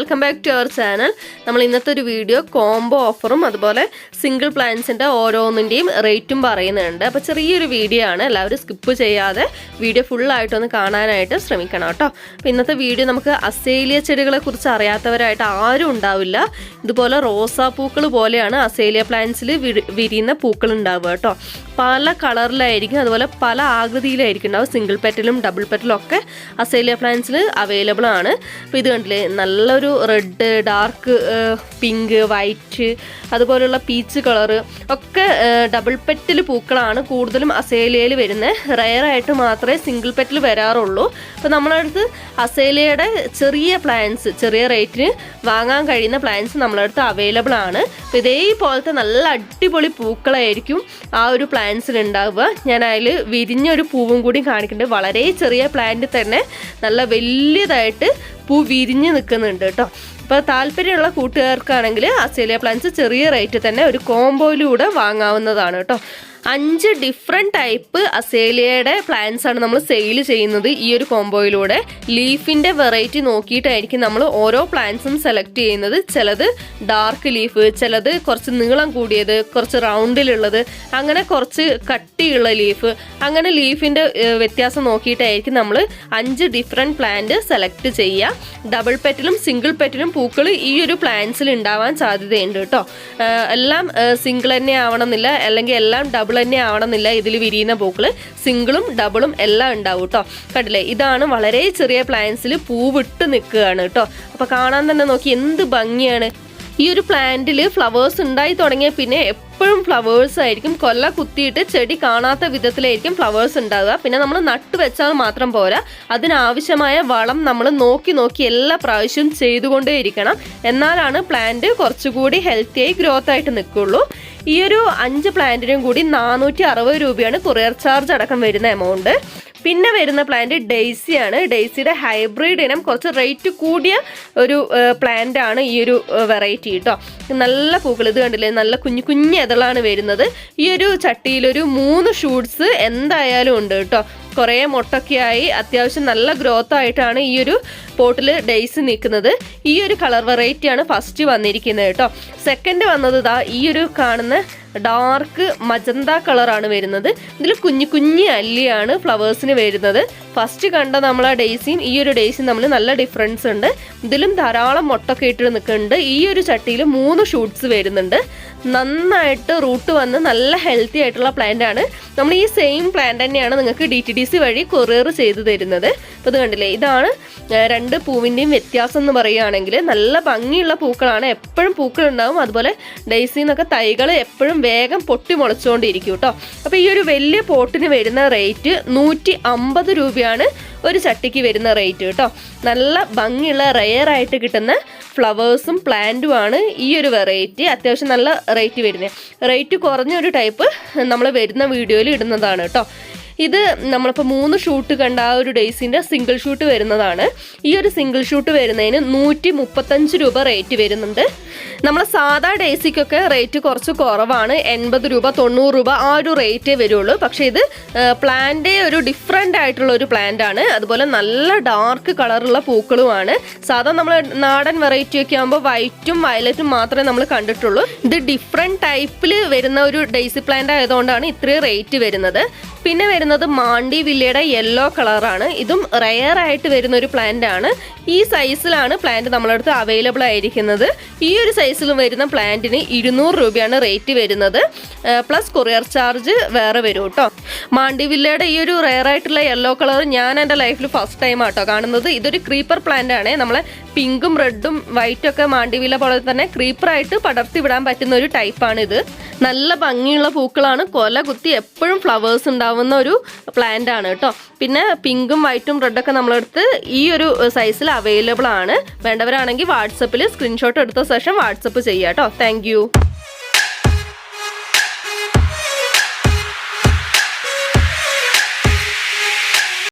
Welcome back to our channel നമ്മൾ ഇന്നത്തെ ഒരു വീഡിയോ കോംബോ ഓഫറും അതുപോലെ സിംഗിൾ പ്ലാൻസിന്റെ ഓരോന്നിന്റെയും റേറ്റും പറയുന്നുണ്ട്. അപ്പോൾ ചെറിയൊരു വീഡിയോ ആണ്. എല്ലാവരും സ്കിപ്പ് ചെയ്യാതെ വീഡിയോ ഫുള്ളായിട്ടൊന്ന് കാണാനായിട്ട് ശ്രമിക്കണം കേട്ടോ. അപ്പോൾ ഇന്നത്തെ വീഡിയോ നമുക്ക് അസേലിയ ചെടികളെ കുറിച്ച് അറിയാത്തവരായിട്ട് ആരും ഉണ്ടാവില്ല. ഇതുപോലെ റോസാപ്പൂക്കൾ പോലെയാണ് അസേലിയ പ്ലാന്റ്സിൽ വിരിയുന്ന പൂക്കൾ ഉണ്ടാവുക കേട്ടോ. പല കളറിലായിരിക്കും അതുപോലെ പല ആകൃതിയിലായിരിക്കും ഉണ്ടാവും സിംഗിൾ പെറ്റലും ഡബിൾ പെറ്റലും ഒക്കെ അസേലിയ പ്ലാന്റ്സിൽ അവൈലബിൾ ആണ്. അപ്പോൾ ഇത് കണ്ടില്ലേ? നല്ലൊരു റെഡ് ഡാർക്ക് പിങ്ക് വൈറ്റ് അതുപോലുള്ള പീച്ച് കളറ് ഒക്കെ ഡബിൾ പെറ്റിൽ പൂക്കളാണ് കൂടുതലും അസേലിയയിൽ വരുന്നത് റയറായിട്ട് മാത്രമേ സിംഗിൾ പെറ്റിൽ വരാറുള്ളൂ. അപ്പോൾ നമ്മളടുത്ത് അസേലിയയുടെ ചെറിയ പ്ലാന്റ്സ് ചെറിയ റേറ്റിന് വാങ്ങാൻ കഴിയുന്ന പ്ലാന്റ്സ് നമ്മളടുത്ത് അവൈലബിൾ ആണ്. അപ്പോൾ ഇതേപോലത്തെ നല്ല അടിപൊളി പൂക്കളായിരിക്കും ആ ഒരു പ്ലാന്റ്സിൽ ഉണ്ടാവുക. ഞാൻ അതിൽ വിരിഞ്ഞൊരു പൂവും കൂടി കാണിക്കുന്നുണ്ട്. വളരെ ചെറിയ പ്ലാന്റ് തന്നെ. നല്ല വലിയതായിട്ട് പൂ വിരിഞ്ഞ് നിൽക്കുന്നുണ്ട് കേട്ടോ. അപ്പോൾ താല്പര്യമുള്ള കൂട്ടുകാർക്കാണെങ്കിൽ അസേലിയ പ്ലാന്റ്സ് ചെറിയ റേറ്റ് തന്നെ ഒരു കോംബോയിലൂടെ വാങ്ങാവുന്നതാണ് കേട്ടോ. അഞ്ച് ഡിഫറെന്റ് ടൈപ്പ് അസേലിയയുടെ പ്ലാന്റ്സ് ആണ് നമ്മൾ സെയിൽ ചെയ്യുന്നത് ഈ ഒരു കോംബോയിലൂടെ ലീഫിന്റെ വെറൈറ്റി നോക്കിയിട്ടായിരിക്കും നമ്മൾ ഓരോ പ്ലാന്റ്സും സെലക്ട് ചെയ്യുന്നത്. ചിലത് ഡാർക്ക് ലീഫ് ചിലത് കുറച്ച് നീളം കൂടിയത് കുറച്ച് റൗണ്ടിലുള്ളത് അങ്ങനെ കുറച്ച് കട്ടിയുള്ള ലീഫ് അങ്ങനെ ലീഫിന്റെ വ്യത്യാസം നോക്കിയിട്ടായിരിക്കും നമ്മൾ അഞ്ച് ഡിഫറെന്റ് പ്ലാന്റ് സെലക്ട് ചെയ്യുക. ഡബിൾ പെറ്റിലും സിംഗിൾ പെറ്റിലും പൂക്കൾ ഈ ഒരു പ്ലാന്റ്സിൽ ഉണ്ടാവാൻ സാധ്യതയുണ്ട് കേട്ടോ. എല്ലാം സിംഗിൾ തന്നെ ആവണമെന്നില്ല. അല്ലെങ്കിൽ എല്ലാം ഡബിൾ തന്നെ ആവണമെന്നില്ല. ഇതിൽ വിരിയുന്ന പൂക്കൾ സിംഗിളും ഡബിളും എല്ലാം ഉണ്ടാവും കേട്ടോ കണ്ടില്ലേ? ഇതാണ് വളരെ ചെറിയ പ്ലാന്റ്സിൽ പൂവിട്ട് നിൽക്കുകയാണ് കേട്ടോ അപ്പോൾ കാണാൻ തന്നെ നോക്കി എന്ത് ഭംഗിയാണ്. ഈ ഒരു പ്ലാന്റിൽ ഫ്ലവേഴ്സ് ഉണ്ടായി തുടങ്ങിയ പിന്നെ എപ്പോഴും ഫ്ലവേഴ്സ് ആയിരിക്കും. കൊല്ല കുത്തിയിട്ട് ചെടി കാണാത്ത വിധത്തിലായിരിക്കും ഫ്ലവേഴ്സ് ഉണ്ടാവുക. പിന്നെ നമ്മൾ നട്ടു വെച്ചാൽ മാത്രം പോരാ. അതിനാവശ്യമായ വളം നമ്മൾ നോക്കി നോക്കി എല്ലാ പ്രാവശ്യവും ചെയ്തുകൊണ്ടേയിരിക്കണം എന്നാലാണ് പ്ലാന്റ് കുറച്ചുകൂടി ഹെൽത്തിയായി ഗ്രോത്ത് ആയിട്ട് നിൽക്കുള്ളൂ. ഈ ഒരു അഞ്ച് പ്ലാന്റിനും കൂടി നാനൂറ്റി രൂപയാണ് കൊറിയർ ചാർജ് അടക്കം വരുന്ന എമൗണ്ട്. പിന്നെ വരുന്ന പ്ലാന്റ് ഡെയ്സിയാണ് ഡെയ്സിയുടെ ഹൈബ്രിഡ് ഇനം കുറച്ച് റേറ്റ് കൂടിയ ഒരു പ്ലാന്റ് ആണ് ഈ ഒരു വെറൈറ്റി കേട്ടോ നല്ല പൂക്കൾ ഇത് കണ്ടില്ലേ? നല്ല കുഞ്ഞു കുഞ്ഞു ഇതളാണ് വരുന്നത്. ഈ ഒരു ചട്ടിയിലൊരു മൂന്ന് ഷൂട്ട്സ് എന്തായാലും ഉണ്ട് കേട്ടോ കുറേ മുട്ടൊക്കെയായി അത്യാവശ്യം നല്ല ഗ്രോത്ത് ആയിട്ടാണ് ഈ ഒരു പോട്ടിൽ ഡേയ്സ് നിൽക്കുന്നത്. ഈ ഒരു കളർ വെറൈറ്റിയാണ് ഫസ്റ്റ് വന്നിരിക്കുന്നത് കേട്ടോ സെക്കൻഡ് വന്നത് ഈ ഒരു കാണുന്ന ഡാർക്ക് മജന്ത കളറാണ് വരുന്നത്. ഇതിൽ കുഞ്ഞു കുഞ്ഞു അല്ലിയാണ് ഫ്ലവേഴ്സിന് വരുന്നത്. ഫസ്റ്റ് കണ്ട നമ്മൾ ആ ഡേസിയും ഈ ഒരു ഡേസിയും തമ്മിൽ നല്ല ഡിഫറൻസ് ഉണ്ട്. ഇതിലും ധാരാളം മുട്ടൊക്കെ ഇട്ട് നിൽക്കുന്നുണ്ട്. ഈ ഒരു ചട്ടിയിൽ മൂന്ന് ഷൂട്ട്സ് വരുന്നുണ്ട്. നന്നായിട്ട് റൂട്ട് വന്ന് നല്ല ഹെൽത്തി ആയിട്ടുള്ള പ്ലാന്റ് ആണ്. നമ്മൾ ഈ സെയിം പ്ലാന്റ് തന്നെയാണ് നിങ്ങൾക്ക് ഡി ടി ഡി സി വഴി കൊറിയർ ചെയ്ത് തരുന്നത്. അപ്പോൾ ഇത് കണ്ടില്ലേ? ഇതാണ് രണ്ട് പൂവിന്റെയും വ്യത്യാസം എന്ന് പറയുകയാണെങ്കിൽ നല്ല ഭംഗിയുള്ള പൂക്കളാണ്. എപ്പോഴും പൂക്കളുണ്ടാവും. അതുപോലെ ഡേസിന്നൊക്കെ തൈകൾ എപ്പോഴും വേഗം പൊട്ടി മുളച്ചുകൊണ്ടിരിക്കും കേട്ടോ. അപ്പോൾ ഈ ഒരു വലിയ പോട്ടിന് വരുന്ന റേറ്റ് നൂറ്റി അമ്പത് രൂപയാണ് ഒരു ചട്ടിക്ക് വരുന്ന റേറ്റ് കേട്ടോ. നല്ല ഭംഗിയുള്ള റെയർ ആയിട്ട് കിട്ടുന്ന ഫ്ലവേഴ്സും പ്ലാന്റും ആണ് ഈ ഒരു വെറൈറ്റി അത്യാവശ്യം നല്ല റേറ്റ് വരുന്നത് റേറ്റ് കുറഞ്ഞ ഒരു ടൈപ്പ് നമ്മൾ വരുന്ന വീഡിയോയിൽ ഇടുന്നതാണ് കേട്ടോ. ഇത് നമ്മളിപ്പോൾ മൂന്ന് ഷൂട്ട് കണ്ട ആ ഒരു ഡേയ്സിന്റെ സിംഗിൾ ഷൂട്ട് വരുന്നതാണ്. ഈ ഒരു സിംഗിൾ ഷൂട്ട് വരുന്നതിന് നൂറ്റി മുപ്പത്തഞ്ച് രൂപ റേറ്റ് വരുന്നുണ്ട്. നമ്മൾ സാധാ ഡേയ്സിക്കൊക്കെ റേറ്റ് കുറച്ച് കുറവാണ്. എൺപത് രൂപ തൊണ്ണൂറ് രൂപ ആ ഒരു റേറ്റേ വരുള്ളൂ. പക്ഷേ ഇത് പ്ലാന്റെ ഒരു ഡിഫറെന്റ് ആയിട്ടുള്ള ഒരു പ്ലാന്റ് ആണ്. അതുപോലെ നല്ല ഡാർക്ക് കളറുള്ള പൂക്കളുമാണ്. സാധാ നമ്മൾ നാടൻ വെറൈറ്റി ഒക്കെ ആകുമ്പോൾ വൈറ്റും വയലറ്റും മാത്രമേ നമ്മൾ കണ്ടിട്ടുള്ളൂ. ഇത് ഡിഫറെന്റ് ടൈപ്പിൽ വരുന്ന ഒരു ഡേയ്സി പ്ലാന്റ് ആയതുകൊണ്ടാണ് ഇത്രയും റേറ്റ് വരുന്നത്. പിന്നെ വരുന്നത് മാണ്ടി വില്ലയുടെ യെല്ലോ കളറാണ് ഇതും റെയർ ആയിട്ട് വരുന്ന ഒരു പ്ലാന്റ് ആണ്. ഈ സൈസിലാണ് പ്ലാന്റ് നമ്മളടുത്ത് അവൈലബിൾ ആയിരിക്കുന്നത്. ഈ ഒരു സൈസിൽ വരുന്ന പ്ലാന്റിന് ഇരുന്നൂറ് രൂപയാണ് റേറ്റ് വരുന്നത്. പ്ലസ് കൊറിയർ ചാർജ് വേറെ വരും കേട്ടോ മാണ്ടി വില്ലയുടെ ഈ ഒരു റെയർ ആയിട്ടുള്ള യെല്ലോ കളർ ഞാൻ എന്റെ ലൈഫിൽ ഫസ്റ്റ് ടൈം ആട്ടോ കാണുന്നത്. ഇതൊരു ക്രീപ്പർ പ്ലാന്റ് ആണ്. നമ്മളെ പിങ്കും റെഡും വൈറ്റും ഒക്കെ മാണ്ടിവില്ല പോലെ തന്നെ ക്രീപ്പർ ആയിട്ട് പടർത്തി വിടാൻ പറ്റുന്ന ഒരു ടൈപ്പാണ് ഇത് നല്ല ഭംഗിയുള്ള പൂക്കളാണ്. കൊല കുത്തി എപ്പോഴും ഫ്ലവേഴ്സ് ഉണ്ടാവുന്ന ഒരു പ്ലാന്റ് ആണ് കേട്ടോ. പിന്നെ പിങ്കും വൈറ്റും റെഡൊക്കെ നമ്മളെടുത്ത് ഈ ഒരു സൈസിൽ അവൈലബിൾ ആണ്. വേണ്ടവരാണെങ്കിൽ വാട്സപ്പിൽ സ്ക്രീൻഷോട്ട് എടുത്ത ശേഷം വാട്സപ്പ് ചെയ്യാം കേട്ടോ. താങ്ക്